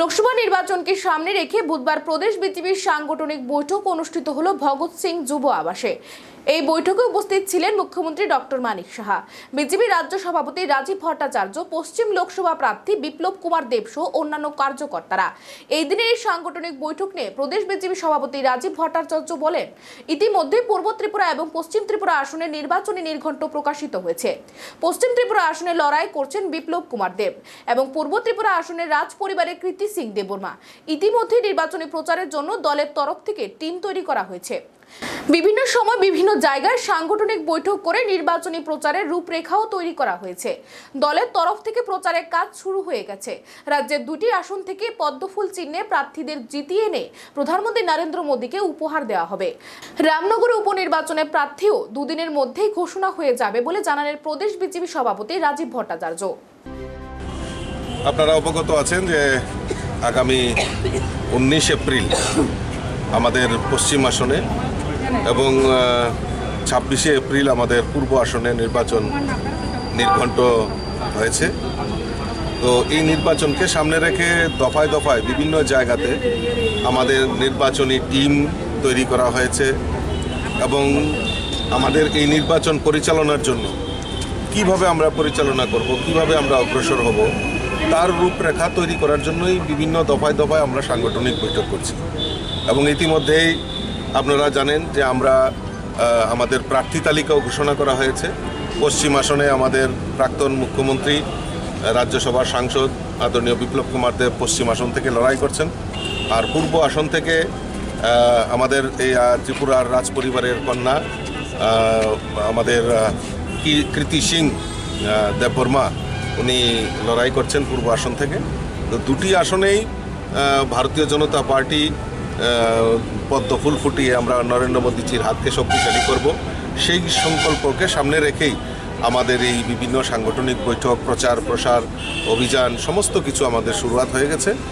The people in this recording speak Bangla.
লোকসভা নির্বাচনকে সামনে রেখে বুধবার প্রদেশ বিজেপির সাংগঠনিক বৈঠক অনুষ্ঠিত হলো ভগৎ সিং যুব আবাসে। এই বৈঠকে উপস্থিত ছিলেন মুখ্যমন্ত্রী ডক্টর মানিক সাহা বিজেপি রাজ্য সভাপতি রাজীব ভট্টাচার্য, পশ্চিম লোকসভা প্রার্থী বিপ্লব কুমার দেব সহ অন্যান্য কার্যকর্তারা। এই দিনের এই সাংগঠনিক বৈঠক নিয়ে প্রদেশ বিজেপি সভাপতি রাজীব ভট্টাচার্য বলেন, ইতিমধ্যে পূর্ব ত্রিপুরা এবং পশ্চিম ত্রিপুরা আসনে নির্বাচনী নির্ঘণ্ট প্রকাশিত হয়েছে। পশ্চিম ত্রিপুরা আসনে লড়াই করছেন বিপ্লব কুমার দেব এবং পূর্ব ত্রিপুরা আসনের রাজ পরিবারের কৃতি সিং দেববর্মা। ইতিমধ্যে নির্বাচনী প্রচারের জন্য দলের তরফ থেকে টিম তৈরি করা হয়েছে। বিভিন্ন সময় বিভিন্ন জায়গায় সাংগঠনিক বৈঠক করে নির্বাচনী প্রচারের রূপরেখাও তৈরি করা হয়েছে। দলের তরফ থেকে প্রচারের কাজ শুরু হয়ে গেছে। রাজ্যের দুটি আসন থেকে পদ্মফুল চিহ্নে প্রার্থীদের জিতিয়ে এনে প্রধানমন্ত্রী নরেন্দ্র মোদীকে উপহার দেওয়া হবে। রামনগর উপনির্বাচনে প্রার্থীও দুদিনের মধ্যেই ঘোষণা হয়ে যাবে বলে জানালেন প্রদেশ বিজেপি সভাপতি রাজীব ভট্টাচার্য। আপনারা অবগত আছেন যে আগামী উনিশ এপ্রিল আমাদের পশ্চিম আসনে এবং ছাব্বিশে এপ্রিল আমাদের পূর্ব আসনে নির্বাচন নির্ঘণ্ট হয়েছে। তো এই নির্বাচনকে সামনে রেখে দফায় দফায় বিভিন্ন জায়গাতে আমাদের নির্বাচনী টিম তৈরি করা হয়েছে এবং আমাদের এই নির্বাচন পরিচালনার জন্য কীভাবে আমরা পরিচালনা করব, কীভাবে আমরা অগ্রসর হব তার রূপরেখা তৈরি করার জন্যই বিভিন্ন দফায় দফায় আমরা সাংগঠনিক বৈঠক করছি। এবং ইতিমধ্যেই আপনারা জানেন যে আমরা আমাদের প্রার্থী তালিকাও ঘোষণা করা হয়েছে। পশ্চিম আসনে আমাদের প্রাক্তন মুখ্যমন্ত্রী রাজ্যসভার সাংসদ আদরণীয় বিপ্লব কুমার দেব পশ্চিম আসন থেকে লড়াই করছেন। আর পূর্ব আসন থেকে আমাদের এই ত্রিপুরার রাজ পরিবারের কন্যা আমাদের কৃতি সিং দেববর্মা উনি লড়াই করছেন পূর্ব আসন থেকে। তো দুটি আসনেই ভারতীয় জনতা পার্টি পদ্ম ফুল ফুটিয়ে আমরা নরেন্দ্র মোদীজির হাতকে শক্তিশালী করব। সেই সংকল্পকে সামনে রেখেই আমাদের এই বিভিন্ন সাংগঠনিক বৈঠক প্রচার প্রসার অভিযান, সমস্ত কিছু আমাদের শুরুয়াত হয়ে গেছে।